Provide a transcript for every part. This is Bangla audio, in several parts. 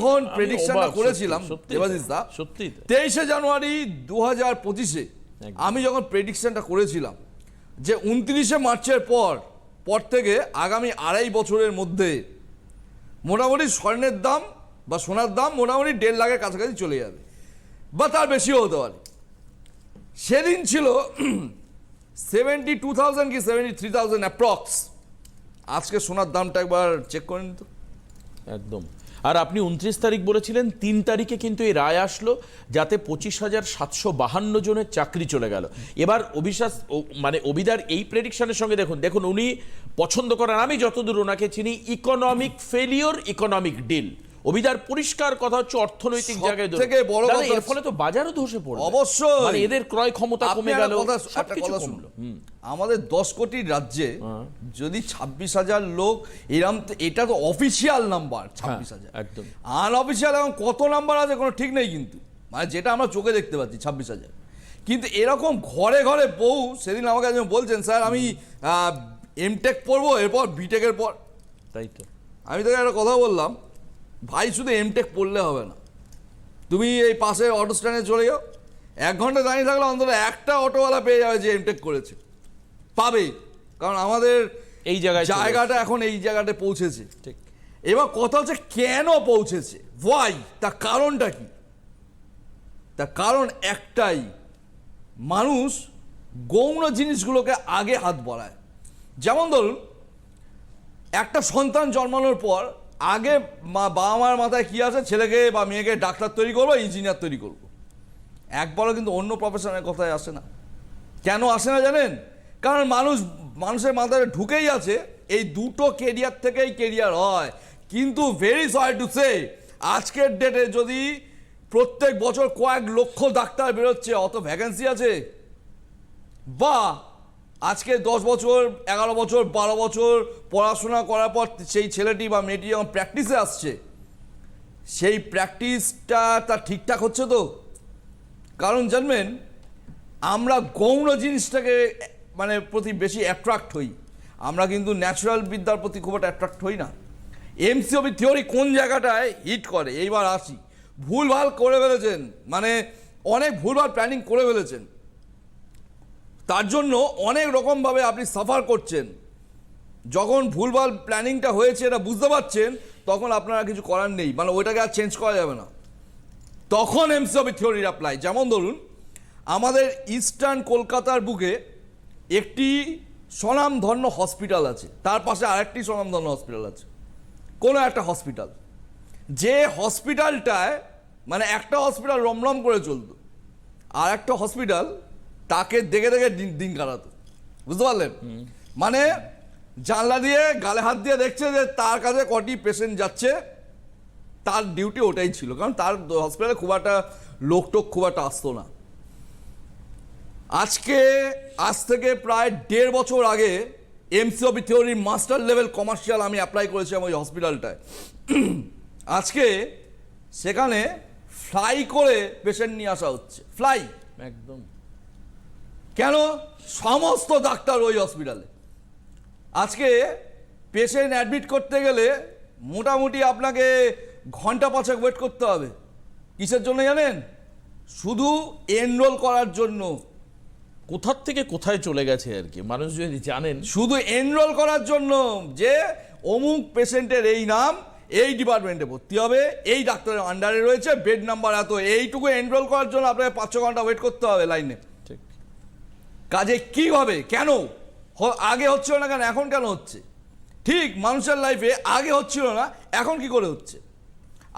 যখন আমি প্রেডিকশনটা করেছিলাম সত্যি, সত্যি দেবাশিস দা। সত্যি তেইশে জানুয়ারি দু হাজার পঁচিশে আমি যখন প্রেডিকশনটা করেছিলাম যে উনত্রিশে মার্চের পর পর থেকে আগামী আড়াই বছরের মধ্যে মোটামুটি স্বর্ণের দাম বা সোনার দাম মোটামুটি দেড় লাখের কাছাকাছি চলে যাবে। বা তার বেশিও হতে পারে। সেদিন ছিল সেভেন্টি টু থাউজেন্ড কি সেভেন্টি থ্রি থাউজেন্ড অ্যাপ্রক্স আজকে সোনার দামটা একবার চেক করে নিন তো। একদম। আর আপনি উনত্রিশ তারিখ বলেছিলেন, তিন তারিখে কিন্তু এই রায় আসলো, যাতে পঁচিশ হাজার সাতশো বাহান্ন জনের চাকরি চলে গেল। এবার অবিশ্বাস ও- মানে অবিদার এই প্রেডিকশনের সঙ্গে দেখুন দেখুন উনি পছন্দ করেন, আমি যতদূর ওনাকে চিনি ইকোনমিক ফেলিওর ইকোনমিক ডিল অবিদার পরিষ্কার কথা হচ্ছে অর্থনৈতিক জায়গায় থেকে বড় কথা এর ফলে তো বাজারও ধসে পড়বে। অবশ্যই। মানে এদের ক্রয় ক্ষমতা কমে গেল সবকিছু কমলো। আমাদের দশ কোটি রাজ্যে হ্যাঁ। যদি ছাব্বিশ হাজার লোক এরম এটা তো অফিসিয়াল নাম্বার ছাব্বিশ হাজার। হ্যাঁ, একদম। আনঅফিসিয়াল এখন কত নাম্বার আছে কোনো ঠিক নেই কিন্তু। মানে যেটা আমরা চোখে দেখতে পাচ্ছি ছাব্বিশ হাজার। কিন্তু এরকম ঘরে ঘরে বউ সেদিন আমাকে একজন বলছেন স্যার আমি এমটেক পড়ব এরপর বিটেকের পর তাই তো। আমি তোকে একটা কথা বললাম ভাই শুধু এমটেক পড়লে হবে না। তুমি এই পাশে অটো স্ট্যান্ডে চলে যাও। এক ঘণ্টা দাঁড়িয়ে থাকলে অন্তত একটা অটোওয়ালা পেয়ে যাবে যে এমটেক করেছে। পাবেই কারণ আমাদের এই জায়গায় জায়গাটা এখন এই জায়গাটা পৌঁছেছে। ঠিক। এবার কথা হচ্ছে কেন পৌঁছেছে? ওয়াই তার কারণটা কি? তার কারণ একটাই। মানুষ গৌণ জিনিসগুলোকে আগে হাত বাড়ায়। যেমন ধরুন একটা সন্তান জন্মানোর পর আগে মা, বাবা মার মাথায় কি আছে? ছেলেকে বা মেয়েকে ডাক্তার তৈরি করব ইঞ্জিনিয়ার তৈরি করব। একবারও কিন্তু অন্য প্রফেশনের কথায় আসে না। কেন আসে না জানেন? কারণ মানুষ, মানুষের মাথায় ঢুকেই আছে, এই দুটো কেরিয়ার থেকেই কেরিয়ার হয়। কিন্তু ভেরি সরি টু সে আজকের ডেটে যদি প্রত্যেক বছর কয়েক লক্ষ ডাক্তার বেরোচ্ছে, অত ভ্যাকেন্সি আছে? বা আজকে দশ বছর, এগারো বছর, বারো বছর পড়াশোনা করার পর সেই ছেলেটি বা মেয়েটি যখন প্র্যাকটিসে আসছে, সেই প্র্যাকটিসটা তার ঠিকঠাক হচ্ছে তো? কারণ জানবেন, আমরা গৌণ জিনিসটাকে মানে প্রতি বেশি অ্যাট্রাক্ট হই। আমরা কিন্তু ন্যাচারাল বিদ্যার প্রতি খুব একটা অ্যাট্রাক্ট হই না। এমসিওবি থিওরি কোন জায়গাটায় হিট করে? এইবার আসি। ভুলভাল করে ফেলেছেন। মানে অনেক ভুলভাল প্ল্যানিং করে ফেলেছেন। তার জন্য অনেক রকমভাবে আপনি সাফার করছেন। যখন ভুলভাল প্ল্যানিংটা হয়েছে এটা বুঝতে পারছেন, তখন আপনারা কিছু করার নেই। মানে ওইটাকে আর চেঞ্জ করা যাবে না। তখন এমসিওবি থিওরির অ্যাপ্লাই যেমন ধরুন, আমাদের ইস্টার্ন কলকাতার বুকে একটি স্বনামধন্য হসপিটাল আছে। তার পাশে আরেকটি স্বনামধন্য হসপিটাল আছে। কোনো একটা হসপিটাল যে হসপিটালটায় মানে একটা হসপিটাল রমরম করে চলতো। আর একটা হসপিটাল তাকে দেখে দেখে দিন কাটাতো। বুঝতে পারলেন? মানে জানলা দিয়ে গালে হাত দিয়ে দেখছে যে তার কাছে কটি পেশেন্ট যাচ্ছে তার ডিউটি ওটাই ছিল। কারণ তার হসপিটালে খুব একটা লোকটোক খুব একটা আসতো না। আজকে আজ থেকে প্রায় দেড় বছর আগে এমসিওবি থিওরির মাস্টার লেভেল কমার্শিয়াল আমি অ্যাপ্লাই করেছিলাম ওই হসপিটালটায় আজকে সেখানে ফ্লাই করে পেশেন্ট নিয়ে আসা হচ্ছে। ফ্লাই একদম। কেন? সমস্ত ডাক্তার ওই হসপিটালে আজকে পেশেন্ট অ্যাডমিট করতে গেলে মোটামুটি আপনাকে ঘণ্টা পাঁচেক ওয়েট করতে হবে। কিসের জন্য জানেন? শুধু এনরোল করার জন্য। কোথার থেকে কোথায় চলে গেছে আর কি? মানুষ যদি জানেন। শুধু এনরোল করার জন্য যে অমুক পেশেন্টের এই নাম এই ডিপার্টমেন্টে ভর্তি হবে এই ডাক্তারের আন্ডারে রয়েছে বেড নাম্বার এত এইটুকু এনরোল করার জন্য আপনাকে পাঁচ ছ ঘণ্টা ওয়েট করতে হবে লাইনে। কাজে কি হবে? কেন? আগে হচ্ছিল না কেন? এখন কেন হচ্ছে? ঠিক মানুষের লাইফে আগে হচ্ছিল না এখন কি করে হচ্ছে?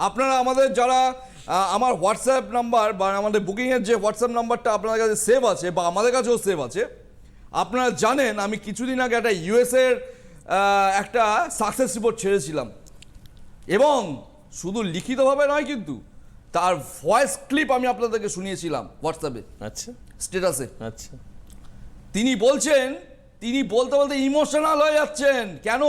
আপনারা আমাদের যারা আমার হোয়াটসঅ্যাপ নাম্বার বা আমাদের বুকিংয়ের যে হোয়াটসঅ্যাপ নাম্বারটা আপনাদের কাছে সেভ আছে বা আমাদের কাছেও সেভ আছে আপনারা জানেন আমি কিছুদিন আগে একটা ইউএসের একটা সাকসেস রিপোর্ট ছেড়েছিলাম। এবং শুধু লিখিতভাবে নয় কিন্তু তার ভয়েস ক্লিপ আমি আপনাদেরকে শুনিয়েছিলাম হোয়াটসঅ্যাপে আচ্ছা। স্টেটাসে আচ্ছা। তিনি বলছেন তিনি বলতে বলতে ইমোশনাল হয়ে যাচ্ছেন। কেন?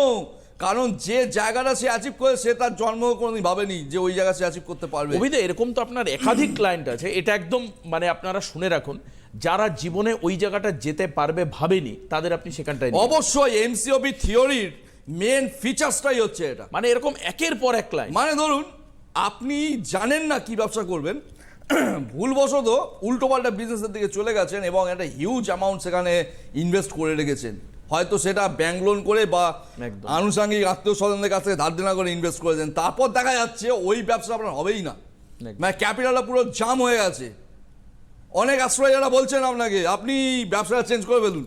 কারণ যে জায়গাটা সে অ্যাচিভ করে সে তার জন্ম কোনোদিন ভাবেনি যে ওই জায়গা সে অ্যাচিভ করতে পারবে। অভিদা এরকম তো আপনার একাধিক ক্লায়েন্ট আছে এটা একদম মানে আপনারা শুনে রাখুন যারা জীবনে ওই জায়গাটা যেতে পারবে ভাবেনি তাদের আপনি সেখানটায়। অবশ্যই এমসিওবি থিওরির মেন ফিচার্সটাই হচ্ছে এটা। মানে এরকম একের পর এক ক্লায়েন্ট মানে ধরুন আপনি জানেন না কি ব্যবসা করবেন ভুলবশত উল্টোপাল্টা বিজনেসের দিকে চলে গেছেন এবং একটা হিউজ অ্যামাউন্ট সেখানে ইনভেস্ট করে রেখেছেন। হয়তো সেটা ব্যাংক লোন করে বা আনুষাঙ্গিক আত্মীয় স্বজনদের কাছ থেকে ধার দেনা করে ইনভেস্ট করেছেন তারপর দেখা যাচ্ছে ওই ব্যবসা আপনার হবেই না। মানে ক্যাপিটালটা পুরো জাম হয়ে গেছে। অনেক আশ্রয় যারা বলছেন আপনাকে আপনি ব্যবসাটা চেঞ্জ করে ফেলুন।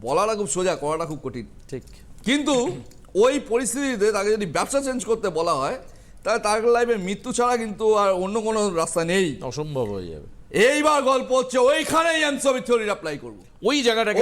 বলাটা খুব সোজা করাটা খুব কঠিন। ঠিক। কিন্তু ওই পরিস্থিতিতে তাকে যদি ব্যবসা চেঞ্জ করতে বলা হয় তাহলে তার লাইফে মৃত্যু ছাড়া কিন্তু আর অন্য কোনো রাস্তা নেই। অসম্ভব হয়ে যাবে। এইবার গল্প হচ্ছে ওইখানেই অ্যান্সার থিওরি অ্যাপ্লাই করব। ওই জায়গাটাকে